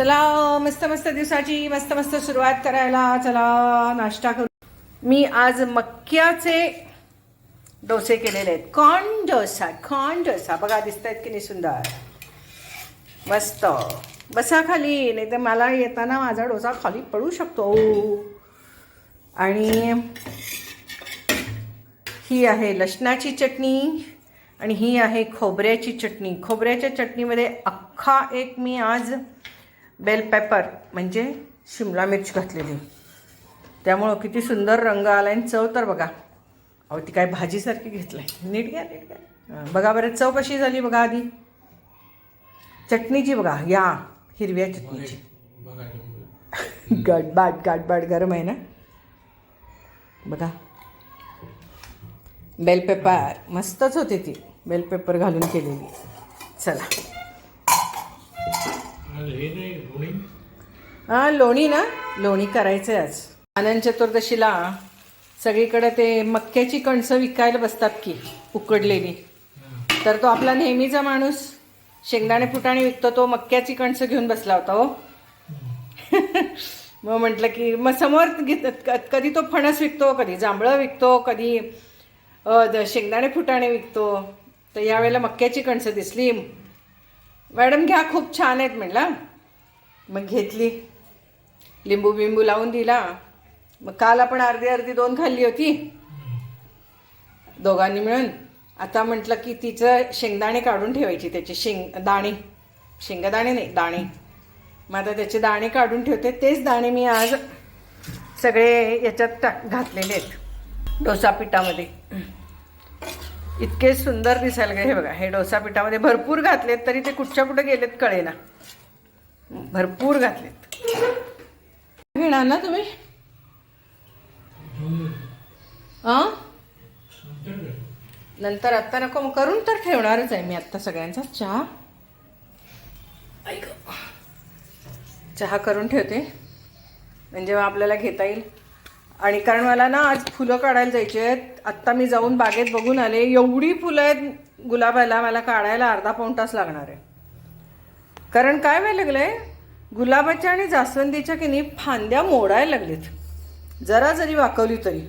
चला मस्त मस्त दिवसाची मस्त मस्त सुरुवात करायला. चला नाश्ता करू. मी आज मक्याचे डोसे केलेले आहेत. Corn dosa corn dosa. बघा दिसत आहेत की नाही सुंदर? मस्त. बसा खाली नाही तर मला येताना माझा डोसा खाली पडू शकतो. आणि ही आहे लसणाची चटणी आणि ही आहे खोबऱ्याची चटणी. खोबऱ्याच्या चटणीमध्ये अख्खा एक मी आज बेल पेपर म्हणजे शिमला मिर्च घातलेली. त्यामुळं किती सुंदर रंग आला आणि चव तर बघा. अहो ती काय भाजीसारखी घेतलंय. नीट घ्या नीट घ्या. बघा बरं चव कशी झाली बघा आधी. चटणीची बघा या हिरव्या चटणीची. गडबाट गाटबाट गरम आहे ना? बघा. बेल पेपर मस्तच होती ती. बेल पेपर घालून केलेली. चला. हां लोणी ना? लोणी करायचं आहे आज. आनंद चतुर्दशीला सगळीकडे ते मक्याची कणसं विकायला बसतात की उकडलेली. तर तो आपला नेहमीचा माणूस शेंगदाणे फुटाणे विकतो तो मक्याची कणसं घेऊन बसला होता हो. मग म्हटलं की मग समोर घेत कधी तो फणस विकतो कधी जांभळं विकतो कधी शेंगदाणे फुटाणे विकतो. तर यावेळेला मक्याची कणसं दिसली. मॅडम घ्या खूप छान आहेत म्हटलं मग घेतली. लिंबू बिंबू लावून दिला. मग काल आपण अर्धी अर्धी दोन खाल्ली होती. दोघांनी मिळून. आता म्हटलं की तिचं शेंगदाणे काढून ठेवायची त्याचे शेंग दाणे. शेंगदाणे नाही दाणे. मग आता त्याचे दाणे काढून ठेवते. तेच दाणे मी आज सगळे याच्यात टाक घातलेले आहेत. डोसा पिठामध्ये. इतके सुंदर दिसायला लागले. हे बघा हे डोसा पिठामध्ये भरपूर घातलेत तरी ते कुठच्या कुठं गेलेत कळेना. भरपूर घातलेत. घेणार ना तुम्ही? हां नंतर आत्ता नको मग करून तर ठेवणारच आहे मी आत्ता सगळ्यांचा चहा. ऐक चहा करून ठेवते. म्हणजे मग आपल्याला घेता येईल. आणि कारण मला ना आज फुलं काढायला जायची आहेत. आत्ता मी जाऊन बागेत बघून आले. एवढी फुलं आहेत गुलाबाला मला काढायला अर्धा पाऊण तास लागणार आहे. कारण काय व्हायला आहे गुलाबाच्या आणि जास्वंदीच्या की नाही फांद्या मोडायला लागलेत. जरा जरी वाकवली तरी.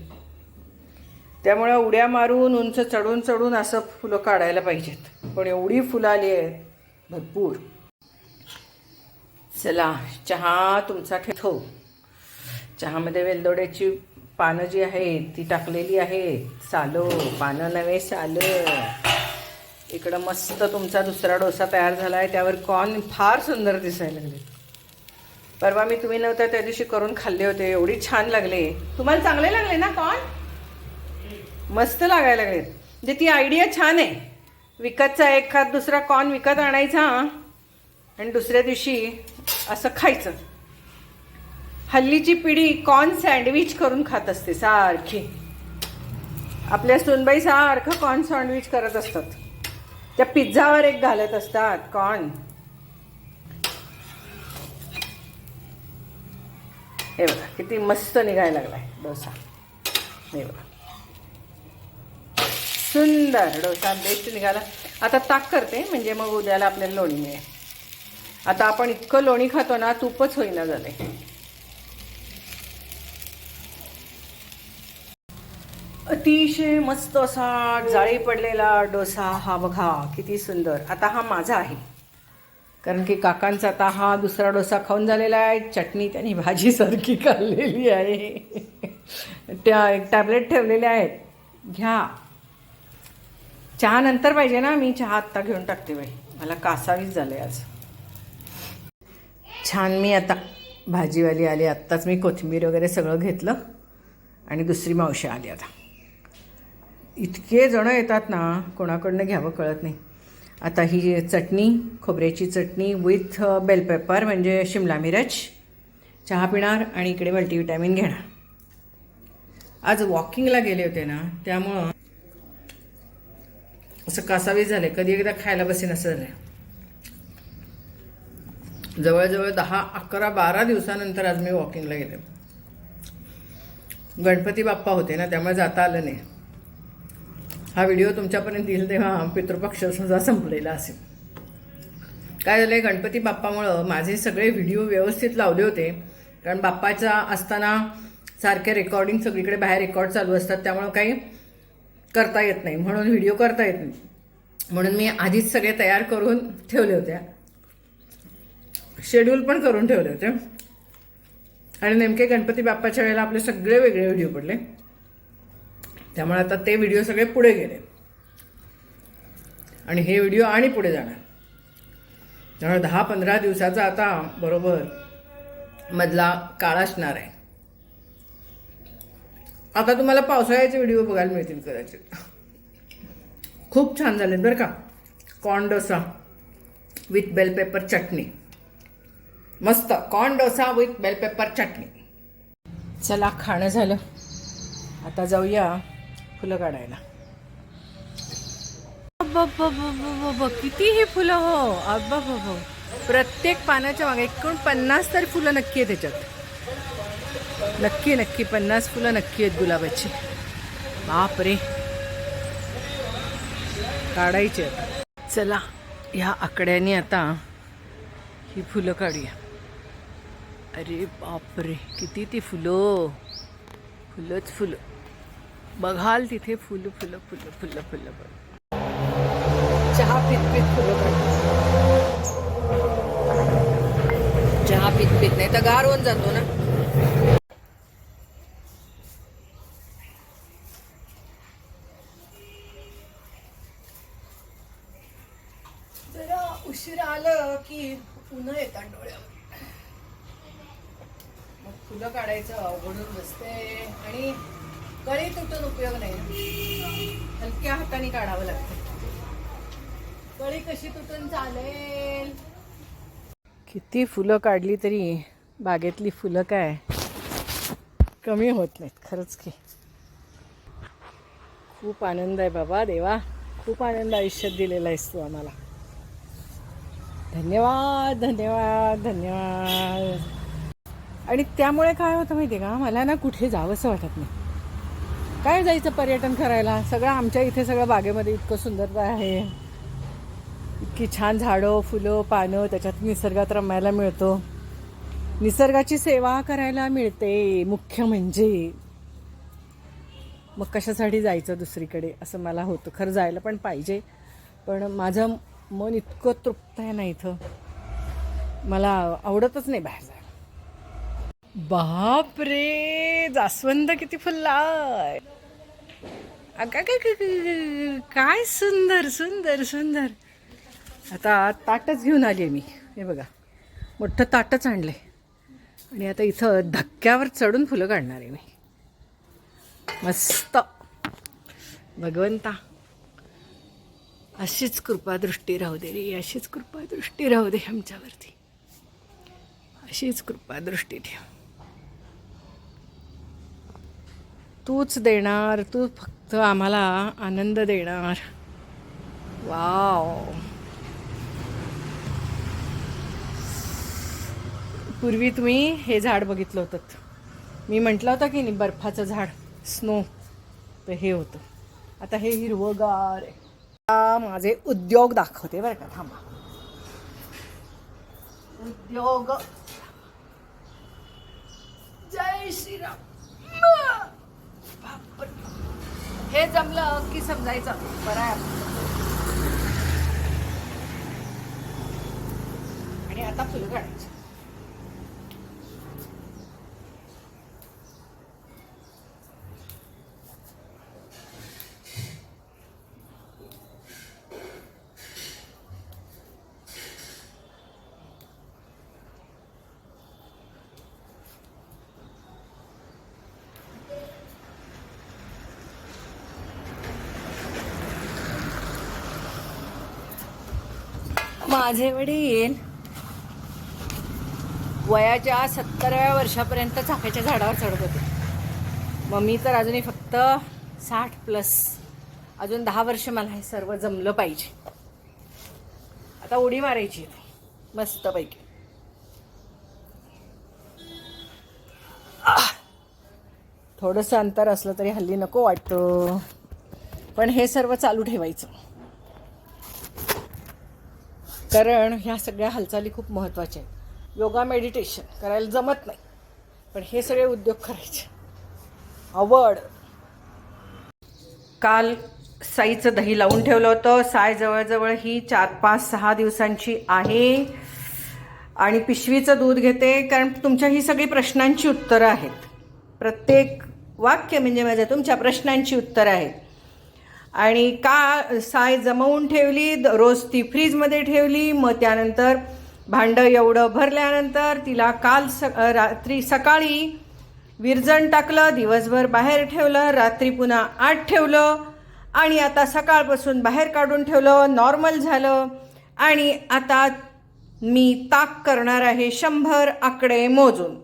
त्यामुळे उड्या मारून उंच चढून चढून असं फुलं काढायला पाहिजेत. पण एवढी फुलं आली आहेत भरपूर. चला चहा तुमचा ठेव. चहामध्ये वेलदोड्याची पानं जी आहेत ती टाकलेली आहेत. सालो पानं नव्हे सालं. इकडं मस्त तुमचा दुसरा डोसा तयार झाला आहे त्यावर कॉर्न फार सुंदर दिसायला लागले. परवा मी तुम्ही नव्हता त्या दिवशी करून खाल्ले होते. एवढी छान लागले. तुम्हाला चांगले लागले ना कॉर्न? मस्त लागायला लागले. म्हणजे ती आयडिया छान आहे. विकतचा एखाद दुसरा कॉर्न विकत आणायचा आणि दुसऱ्या दिवशी असं खायचं. हल्लीची पिढी कॉर्न सँडविच करून खात असते सारखी. आपल्या सुनबाई सारखं कॉर्न सँडविच करत असतात. त्या पिझ्झावर एक घालत असतात कॉर्न. हे बघा किती मस्त निघायला लागलाय डोसा. हे बघा. सुंदर डोसा बेस्ट निघाला. आता ताक करते म्हणजे मग उद्याला आपल्याला लोणी मिळेल. आता आपण इतकं लोणी खातो ना तूपच होईना झालंय. अतिशय मस्त असा जाळी पडलेला डोसा हा बघा किती सुंदर. आता हा माझा आहे. कारण की काकांचा आता हा दुसरा डोसा खाऊन झालेला आहे. चटणी त्यांनी भाजीसारखी खाल्लेली आहे. त्या एक टॅबलेट ठेवलेल्या आहेत. घ्या. चहा नंतर पाहिजे ना? मी चहा आत्ता घेऊन टाकते बाई. मला कासावीच झालं आज. छान मी आता भाजीवाली आली. आत्ताच मी कोथिंबीर वगैरे सगळं घेतलं. आणि दुसरी मावशी आली आता. इतके जणं येतात ना कोणाकडनं घ्यावं कळत नाही. आता ही चटणी खोबऱ्याची चटणी विथ बेल पेपर म्हणजे शिमला मिरच चहा पिणार आणि इकडे मल्टीविटॅमिन घेणार. आज वॉकिंगला गेले होते ना त्यामुळं असं कासावीस झाले. कधी एकदा खायला बसेन असं झालं जवळजवळ दहा अकरा बारा दिवसानंतर आज मी वॉकिंगला गेले. गणपती बाप्पा होते ना त्यामुळे जाता आलं नाही. हा व्हिडिओ तुमच्यापर्यंत येईल तेव्हा पितृपक्ष सुद्धा संपलेला असेल. काय झालं आहे गणपती बाप्पामुळं माझे सगळे व्हिडिओ व्यवस्थित लावले होते. कारण बाप्पाचा असताना सारखे रेकॉर्डिंग सगळीकडे बाहेर रेकॉर्ड चालू असतात त्यामुळं काही करता येत नाही. म्हणून व्हिडिओ करता येत नाही. म्हणून मी आधीच सगळे तयार करून ठेवले होते. शेड्यूल पण करून ठेवले होते. आणि नेमके गणपती बाप्पाच्या वेळेला आपले सगळे वेगळे व्हिडिओ पडले. त्यामुळे आता ते व्हिडिओ सगळे पुढे गेले. आणि हे व्हिडिओ आणि पुढे जाणार. त्यामुळे दहा पंधरा दिवसाचा आता बरोबर मधला काळ असणार आहे. आता तुम्हाला पावसाळ्याचे व्हिडिओ बघायला मिळतील कदाचित. खूप छान झाले बरं का. Corn dosa with bell pepper chutney. मस्त. Corn dosa with bell pepper chutney. चला खाणं झालं. आता जाऊया. फुलं काढायला. किती हे फुलं हो? अब्बा बाबा प्रत्येक पानाच्या मागे एकूण पन्नास तरी फुलं नक्की आहे त्याच्यात. नक्की नक्की पन्नास फुलं नक्की आहेत गुलाबाची. बापरे. काढायची आता. चला ह्या आकड्याने आता ही फुलं काढूया. अरे बापरे किती ती फुलं. फुलंच फुलं. बघाल तिथे फुलं फुलं फुलं फुलं फुलं फुलं चहा पित पित फुलं चहा पित पित नाही तर गार होऊन जातो ना. जरा उशीर आलं की उन्हा येतात डोळ्यावर. मग फुलं काढायचं अवघडून बसते आणि कळी तुटून उपयोग नाही ना. हलक्या हाताने काढावं लागतं. कळी कशी तुटून चालेल? किती फुलं काढली तरी बागेतली फुलं काय कमी होत नाहीत खरंच की. खूप आनंद आहे बाबा देवा. खूप आनंद आयुष्यात दिलेला आहेस तू आम्हाला. धन्यवाद धन्यवाद धन्यवाद. आणि त्यामुळे काय होतं माहिती आहे का? मला ना कुठे जावंसं वाटत नाही. काय जायचं पर्यटन करायला? सगळं आमच्या इथे सगळं बागेमध्ये इतकं सुंदरता आहे. इतकी छान झाडं फुलं पानं त्याच्यात निसर्गात रमायला मिळतो. निसर्गाची सेवा करायला मिळते मुख्य म्हणजे. मग कशासाठी जायचं दुसरीकडे? असं मला होतं. खरं जायला पण पाहिजे. पण माझं मन इतकं तृप्त आहे ना इथं. मला आवडतच नाही बाहेर जायला. बाप रे जास्वंद किती फुललाय. अगं काय सुंदर सुंदर सुंदर. आता ताटच घेऊन आली मी. हे बघा मोठं ताटच आणलंय. आणि आता इथं धक्क्यावर चढून फुलं काढणार आहे मी. मस्त. भगवंता अशीच कृपादृष्टी राहू दे रे अशीच कृपादृष्टी राहू दे आमच्यावरती. अशीच कृपादृष्टी ठेव. तूच देणार तू फक्त आम्हाला आनंद देणार. वाव. पूर्वी तुम्ही हे झाड बघितलं होतं. मी म्हटलं होतं की नाही बर्फाचं झाड स्नो. तर हे होतं. आता हे हिरवगार माझे उद्योग दाखवते बरं का थांबा. उद्योग. जय श्रीराम बापरे. हे जमलं की समजायचं. बरं आहे. आणि आता फुलं काढायचं माझे वडील वयाच्या सत्तराव्या वर्षापर्यंत चाफ्याच्या झाडावर चढत होते. मग मी तर अजूनही फक्त साठ प्लस अजून दहा वर्ष मला हे सर्व जमलं पाहिजे. आता उडी मारायची मस्तपैकी. थोडंसं अंतर असलं तरी हल्ली नको वाटतं. पण हे सर्व चालू ठेवायचं. कारण ह्या सगळ्या हालचाली खूप महत्त्वाच्या आहेत. योगा मेडिटेशन करायला जमत नाही. पण हे सगळे उद्योग करायचे. आवड काल साईचं दही लावून ठेवलं होतं. साय जवळजवळ ही चार पाच सहा दिवसांची आहे. आणि पिशवीचं दूध घेते कारण तुमच्या ही सगळी प्रश्नांची उत्तरं आहेत. प्रत्येक वाक्य म्हणजे माझ्या तुमच्या प्रश्नांची उत्तरं आहेत. आणि का साय जमवून ठेवली रोज ती फ्रीजमध्ये ठेवली मग त्यानंतर भांडं एवढं भरल्यानंतर तिला काल स रात्री सकाळी विरजण टाकलं दिवसभर बाहेर ठेवलं रात्री पुन्हा आत ठेवलं आणि आता सकाळपासून बाहेर काढून ठेवलं नॉर्मल झालं आणि आता मी ताक करणार आहे शंभर आकडे मोजून.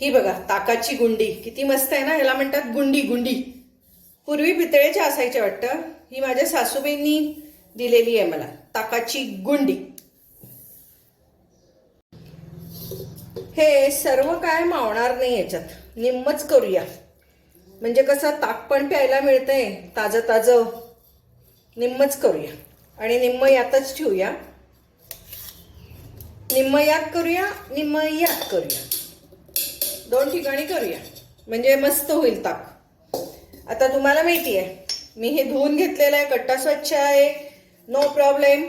ही बघा ताकाची गुंडी किती मस्त आहे ना? याला म्हणतात गुंडी गुंडी. पूर्वी पितळेच्या असायच्या वाटतं. ही माझ्या सासूबाईंनी दिलेली आहे मला. ताकाची गुंडी. हे सर्व काय मावणार नाही याच्यात. निम्मच करूया. म्हणजे कसं ताक पण प्यायला मिळतंय. ताजं ताजं निम्मच करूया. आणि निम्म यातच ठेवूया. निम्म यात करूया निम्म यात करूया. दोन ठिकाणी करूया. म्हणजे मस्त होईल ताक. आता तुम्हाला माहिती आहे मी हे धुवून घेतलेलं आहे कट्टा स्वच्छ आहे नो प्रॉब्लेम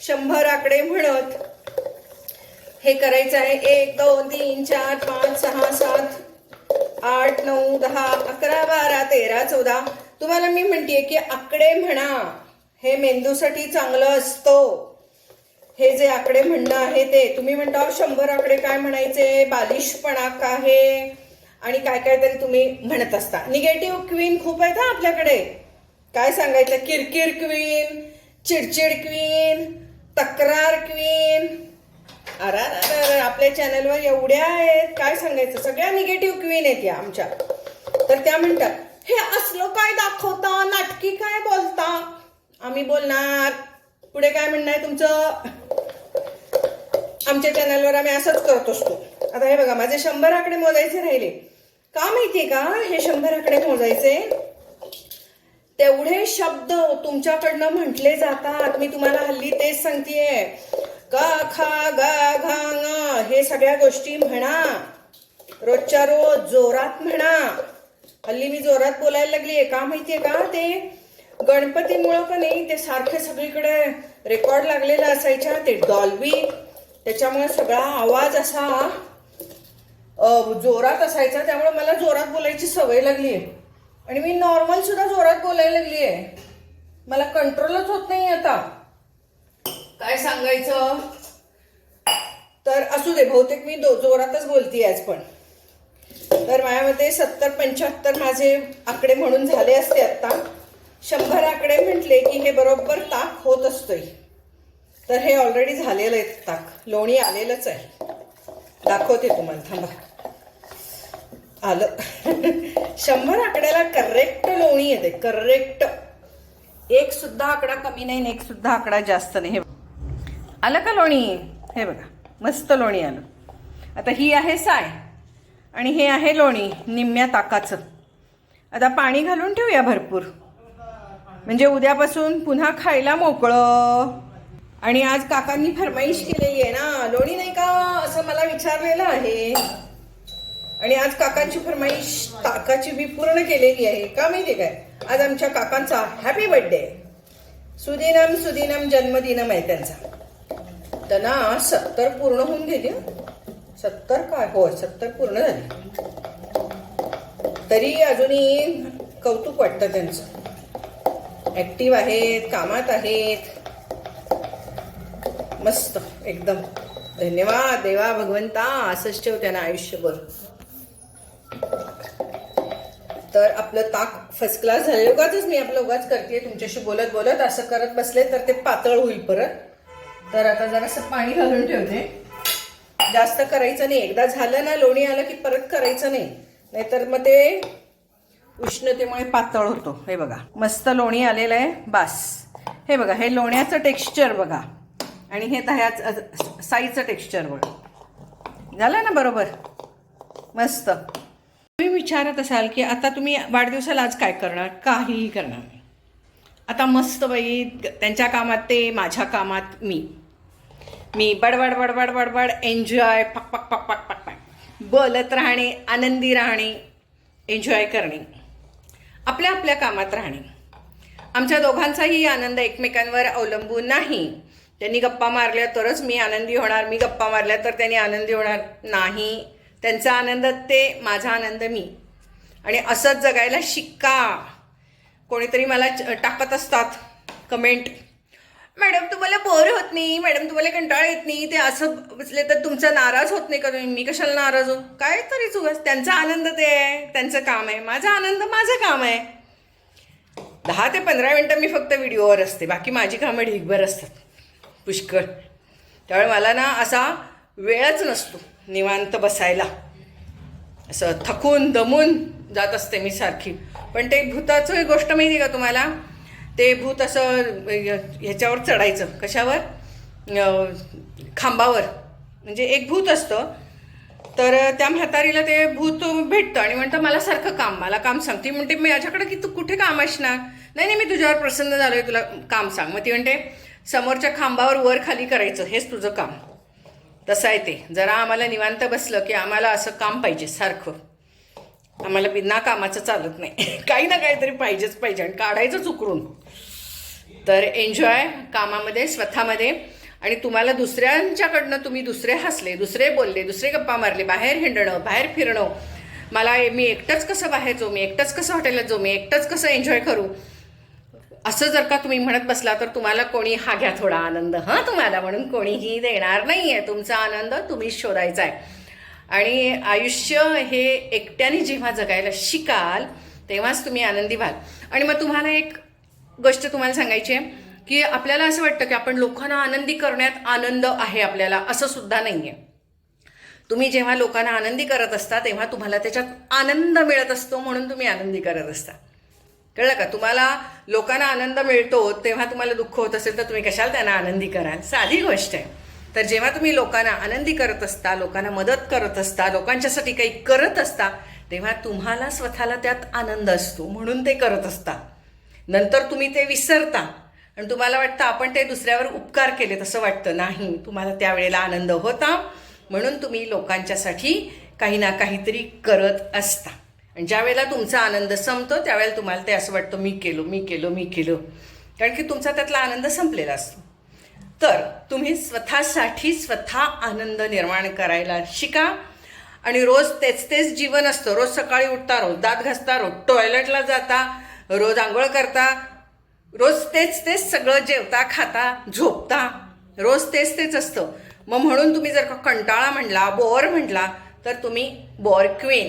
शंभर आकडे म्हणत. हे करायचं आहे एक दोन तीन चार पाच सहा सात आठ नऊ दहा अकरा बारा तेरा चौदा. तुम्हाला मी म्हणतेय की आकडे म्हणा हे मेंदूसाठी चांगलं असतो. हे जे आकडे म्हणणं आहे ते तुम्ही म्हणता शंभर आकडे काय म्हणायचे? बालिशपणा का आहे? आणि काय काय तरी तुम्ही म्हणत असता. निगेटिव्ह क्वीन खूप आहेत हा आपल्याकडे. काय सांगायचं? किरकिर क्वीन चिडचिड क्वीन तक्रार क्वीन अरे आपल्या चॅनलवर एवढ्या आहेत. काय सांगायचं? सगळ्या निगेटिव्ह क्वीन आहेत या आमच्या. तर त्या म्हणतात हे असलं काय दाखवता? नाटकी काय बोलता? आम्ही बोलणार. पुढे काय म्हणणं आहे तुमचं? आमच्या चॅनलवर आम्ही असंच करत असतो. आता हे बघा माझे शंभर आकडे मोजायचे राहिले. का माहितीये का? हे शंभर आकडे मोजायचे. तेवढे शब्द तुमच्याकडनं म्हटले जातात. मी तुम्हाला हल्ली तेच सांगतेय. का खा गा घा गा हे सगळ्या गोष्टी म्हणा. रोजच्या रोज जोरात म्हणा. हल्ली मी जोरात बोलायला लागलीये. का माहितीये का? ते गणपतीमुळं का नाही ते सारखे सगळीकडे रेकॉर्ड लागलेला असायच्या. ते डॉल्बी त्याच्यामुळे सगळा आवाज असा जोरात असायचा त्यामुळे मला जोरात बोलायची सवय लागली आहे आणि मी नॉर्मल सुद्धा जोरात बोलायला लागली आहे मला कंट्रोलच होत नाही आता. काय सांगायचं? तर असू दे बहुतेक मी दो जोरातच बोलते आज पण. तर माझ्या मते सत्तर पंच्याहत्तर माझे आकडे म्हणून झाले असते आत्ता शंभर आकडे म्हटले की हे बरोबर ताक होत असतोय. तर हे ऑलरेडी झालेलं आहे ताक. लोणी आलेलंच आहे. दाखवते तुम्हाला थांबा. आलं. शंभर आकड्याला करेक्ट लोणी येते करेक्ट एक सुद्धा आकडा कमी नाही एक सुद्धा आकडा जास्त नाही. हे आलं का लोणी? हे बघा. मस्त लोणी आलं. आता ही आहे साय आणि हे आहे लोणी निम्म्या ताकाचं. आता पाणी घालून ठेवूया भरपूर. म्हणजे उद्यापासून पुन्हा खायला मोकळं. आणि आज काकांनी फरमाईश केलेली आहे ना लोणी नाही का? असं मला विचारलेलं आहे. आणि आज काकांची फरमाईश काकाची मी पूर्ण केलेली आहे. का माहितीये काय? आज आमच्या काकांचा हॅपी बर्थडे सुदिनम सुदिनम जन्मदिनम आहे त्यांचा. त्यांना सत्तर पूर्ण होऊन गेली सत्तर काय? हो सत्तर पूर्ण झाली. तरी अजूनही कौतुक वाटतं त्यांचं. ऍक्टिव्ह आहेत कामात आहेत. मस्त एकदम. धन्यवाद देवा भगवंता असंच ठेव त्यांना आयुष्यभर. तर आपलं ताक फर्स्ट क्लास झालं. उगाच मी आपलं उगाच करते तुमच्याशी बोलत बोलत असं करत बसले तर ते पातळ होईल परत. तर आता जरासं पाणी घालून ठेवते. जास्त करायचं नाही. एकदा झालं ना लोणी आलं की परत करायचं नाही. नाहीतर मग ते उष्णतेमुळे पातळ होतो. हे बघा. मस्त लोणी आलेलं आहे. बास. हे बघा हे लोण्याचं टेक्स्चर बघा. आणि हे दह्याचं साईचं टेक्स्चर बघा. झालं ना बरोबर? मस्त. विचारत असाल की आता तुम्ही वाढदिवसाला आज काय करणार? काहीही करणार नाही. आता मस्त बाई त्यांच्या कामात ते माझ्या कामात मी. मी बडबड बडबड बडबड एन्जॉय पक पक पक पक पक पक. बोलत राहणे आनंदी राहणे एन्जॉय करणे. आपल्या आपल्या कामात राहणे. आमच्या दोघांचाही आनंद एकमेकांवर अवलंबून नाही. त्यांनी गप्पा मारल्या तरच मी आनंदी होणार मी गप्पा मारल्या तर त्यांनी आनंदी होणार नाही. त्यांचा आनंद ते माझा आनंद मी. आणि असंच जगायला शिक्का. कोणीतरी मला च- टाकत असतात कमेंट मॅडम तुम्हाला बोर होत नाही. मॅडम तुम्हाला कंटाळा येत नाही. ते असं बसले तर तुमचा नाराज होत नाही का तुम्ही? मी कशाला नाराज हो काय तरी चुकस त्यांचा आनंद ते आहे. त्यांचं काम आहे. माझा आनंद माझं काम आहे. दहा ते पंधरा मिनटं मी फक्त व्हिडिओवर असते. बाकी माझी कामं ढीगभर असतात. पुष्कळ. त्यामुळे मला ना असा वेळच नसतो. निवांत बसायला. असं थकून दमून जात असते मी सारखी. पण ते भूताचं एक गोष्ट माहिती आहे का तुम्हाला? ते भूत असं ह्याच्यावर चढायचं. कशावर? खांबावर. म्हणजे एक भूत असतं. तर त्या म्हातारीला ते भूत भेटतं आणि म्हणतं मला सारखं काम मला काम सांगते म्हणते मी माझ्याकडे की तू कुठे काम असणार? नाही नाही मी तुझ्यावर प्रसन्न झालो आहे तुला काम सांग. मग ती म्हणते समोरच्या खांबावर वर खाली करायचं हेच तुझं काम. तसं आहे ते. जरा आम्हाला निवांत बसलं की आम्हाला असं काम पाहिजे सारखं. आम्हाला बिना कामाचं चालत नाही. काही ना काहीतरी पाहिजेच पाहिजे आणि काढायचं चुकरून तर एन्जॉय कामामध्ये स्वतःमध्ये. आणि तुम्हाला दुसऱ्यांच्याकडनं तुम्ही दुसरे हसले दुसरे बोलले दुसरे गप्पा मारले बाहेर हिंडणं बाहेर फिरणं. मला मी एकटंच कसं बाहेर जाऊ? मी एकटंच कसं हॉटेलात जाऊ? मी एकटंच कसं एन्जॉय करू? असं जर का तुम्ही म्हणत बसला तर तुम्हाला कोणी हा घ्या थोडा आनंद. हां तुम्हाला म्हणून कोणीही देणार नाही आहे तुमचा आनंद तुम्हीच शोधायचा आहे आणि आयुष्य हे एकट्याने जेव्हा जगायला शिकाल तेव्हाच तुम्ही आनंदी व्हाल. आणि मग तुम्हाला एक गोष्ट तुम्हाला सांगायची आहे की आपल्याला असं वाटतं की आपण लोकांना आनंदी करण्यात आनंद आहे आपल्याला असं सुद्धा नाही आहे तुम्ही जेव्हा लोकांना आनंदी करत असता तेव्हा तुम्हाला त्याच्यात आनंद मिळत असतो म्हणून तुम्ही आनंदी करत असता. कळलं का? तुम्हाला लोकांना आनंद मिळतो तेव्हा तुम्हाला दुःख होत असेल तर तुम्ही कशाला त्यांना आनंदी कराल? साधी गोष्ट आहे. तर जेव्हा तुम्ही लोकांना आनंदी करत असता लोकांना मदत करत असता लोकांच्यासाठी काही करत असता तेव्हा तुम्हाला स्वतःला त्यात आनंद असतो. म्हणून ते करत असता. नंतर तुम्ही ते विसरता. आणि तुम्हाला वाटतं आपण ते दुसऱ्यावर उपकार केले तसं वाटतं. नाही तुम्हाला त्यावेळेला आनंद होता. म्हणून तुम्ही लोकांच्यासाठी काही ना काहीतरी करत असता. आणि ज्या वेळेला तुमचा आनंद संपतो त्यावेळेला तुम्हाला ते असं वाटतं मी केलो मी केलो मी केलो. कारण की तुमचा त्यातला आनंद संपलेला असतो. तर तुम्ही स्वतःसाठी स्वतः आनंद निर्माण करायला शिका आणि रोज तेच तेच जीवन असतं. रोज सकाळी उठता रोज दात घासता रोज टॉयलेटला जाता रोज आंघोळ करता रोज तेच तेच सगळं जेवता खाता झोपता. रोज तेच तेच असतं. मग म्हणून तुम्ही जर का कंटाळा म्हणला बोअर म्हटला तर तुम्ही बोअर क्वीन.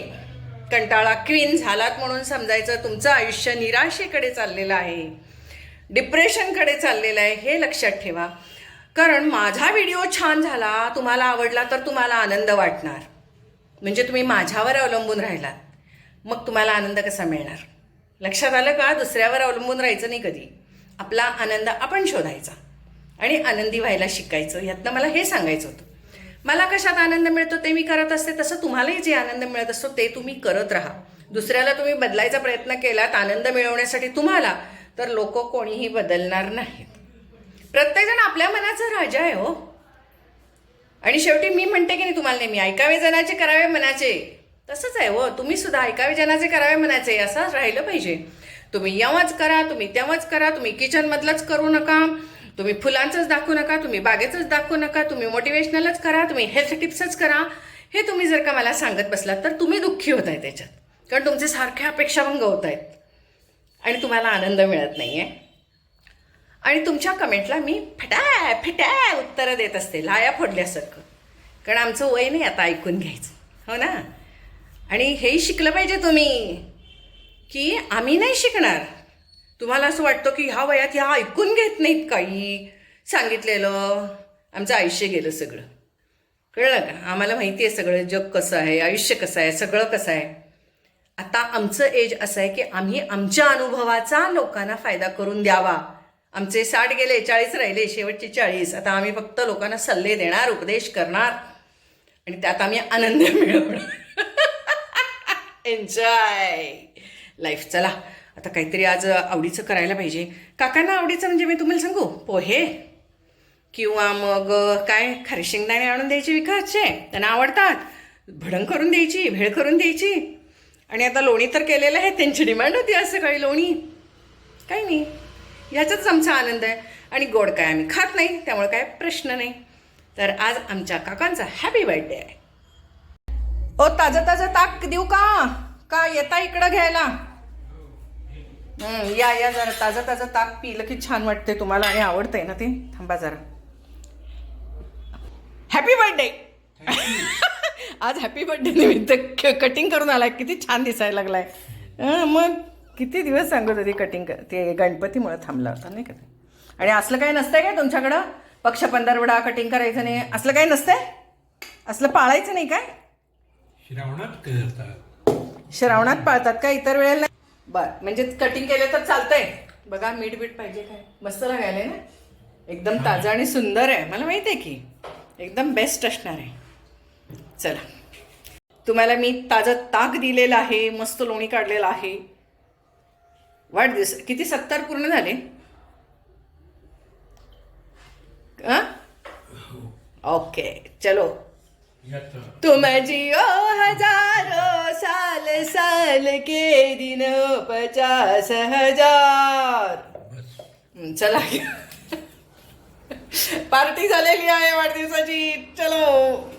कंटाळा क्वीन झालात म्हणून समजायचं तुमचं आयुष्य निराशेकडे चाललेलं आहे. डिप्रेशनकडे चाललेलं आहे हे लक्षात ठेवा. कारण माझा व्हिडिओ छान झाला तुम्हाला आवडला तर तुम्हाला आनंद वाटणार. म्हणजे तुम्ही माझ्यावर अवलंबून राहिलात. मग तुम्हाला आनंद कसा मिळणार? लक्षात आलं का? दुसऱ्यावर अवलंबून राहायचं नाही कधी. आपला आनंद आपण शोधायचा. आणि आनंदी व्हायला शिकायचं. यातनं मला हे सांगायचं होतं. मला कशात आनंद मिळतो ते मी करत असते तसं तुम्हालाही जे आनंद मिळत असतो ते तुम्ही करत राहा. दुसऱ्याला तुम्ही बदलायचा प्रयत्न केलात आनंद मिळवण्यासाठी तुम्हाला तर लोक कोणीही बदलणार नाहीत. प्रत्येकजण आपल्या मनाचा राजा आहे हो. आणि शेवटी मी म्हणते की नाही तुम्हाला नेहमी ऐकावे जनाचे करावे मनाचे. तसंच आहे हो तुम्ही सुद्धा ऐकावे जनाचे करावे मनाचे असं राहिलं पाहिजे. तुम्ही यावाच करा तुम्ही तेव्हाच करा तुम्ही किचनमधलंच करू नका. तुम्ही फुलांचंच दाखवू नका तुम्ही बागेचंच दाखवू नका तुम्ही मोटिवेशनलच करा तुम्ही हेल्थ टिप्सच करा. हे तुम्ही जर का मला सांगत बसलात तर तुम्ही दुःखी होत आहे त्याच्यात. कारण तुमचे सारख्या अपेक्षाभंग होत आहेत आणि तुम्हाला आनंद मिळत नाही आहे आणि तुमच्या कमेंटला मी फटाय फिटाय उत्तरं देत असते लाया फोडल्यासारखं. कारण आमचं वय नाही आता ऐकून घ्यायचं. हो ना? आणि हेही शिकलं पाहिजे तुम्ही की आम्ही नाही शिकणार. तुम्हाला असं वाटतं की ह्या वयात ह्या ऐकून घेत नाहीत काही? सांगितलेलं. आमचं आयुष्य गेलं सगळं. कळलं का? आम्हाला माहिती आहे सगळं जग कसं आहे आयुष्य कसं आहे सगळं कसं आहे. आता आमचं एज असं आहे की आम्ही आमच्या अनुभवाचा लोकांना फायदा करून द्यावा. आमचे साठ गेले चाळीस राहिले शेवटचे चाळीस. आता आम्ही फक्त लोकांना सल्ले देणार उपदेश करणार. आणि त्यात आम्ही आनंद मिळवणार. एन्जॉय लाईफ चला. आता काहीतरी आज आवडीचं करायला पाहिजे. काकांना आवडीचं म्हणजे मी तुम्हाला सांगू? पोहे. किंवा मग काय? खारी शेंगदाणे आणून द्यायचे विकासचे. त्यांना आवडतात. भडंग करून द्यायची भेळ करून द्यायची. आणि आता लोणी तर केलेलं आहे त्यांची डिमांड होती आज सकाळी लोणी. काही नाही. ह्याचाच आमचा आनंद आहे. आणि गोड काय आम्ही खात नाही त्यामुळे काय प्रश्न नाही. तर आज आमच्या काकांचा हॅपी बर्थडे आहे. ओ ताजं ताजं ताक देऊ का? का येता इकडं घ्यायला? या या जरा ताजं ताजं ताक पिलं की छान वाटते तुम्हाला आणि आवडतंय ना ते? थांबा जरा. हॅपी बर्थडे आज हॅपी बर्थडे निमित्त कटिंग करून आलाय. किती छान दिसायला लागलाय. मग किती दिवस सांगत होती कटिंग ते गणपतीमुळे थांबला होता नाही का आणि असलं काही नसतंय काय तुमच्याकडं? पक्ष पंधरवडा कटिंग करायचं नाही. असलं काही नसतंय? असलं पाळायचं नाही काय? श्रावणात श्रावणात पाळतात का? इतर वेळेला बर म्हणजे कटिंग केलं तर चालतंय. बघा मीठ बीठ पाहिजे काय? मस्त लागायला ना? एकदम ताजं आणि सुंदर आहे. मला माहिती आहे की एकदम बेस्ट असणार आहे. चला. तुम्हाला मी ताजं ताक दिलेलं आहे मस्त लोणी काढलेलं आहे. वाढदिवस किती? सत्तर पूर्ण झाले? ओके चलो. याचं तुम जियो हजारो साल साल के दिन पचास हजार. चला. पार्टी झालेली आहे वाढदिवसाची. चलो.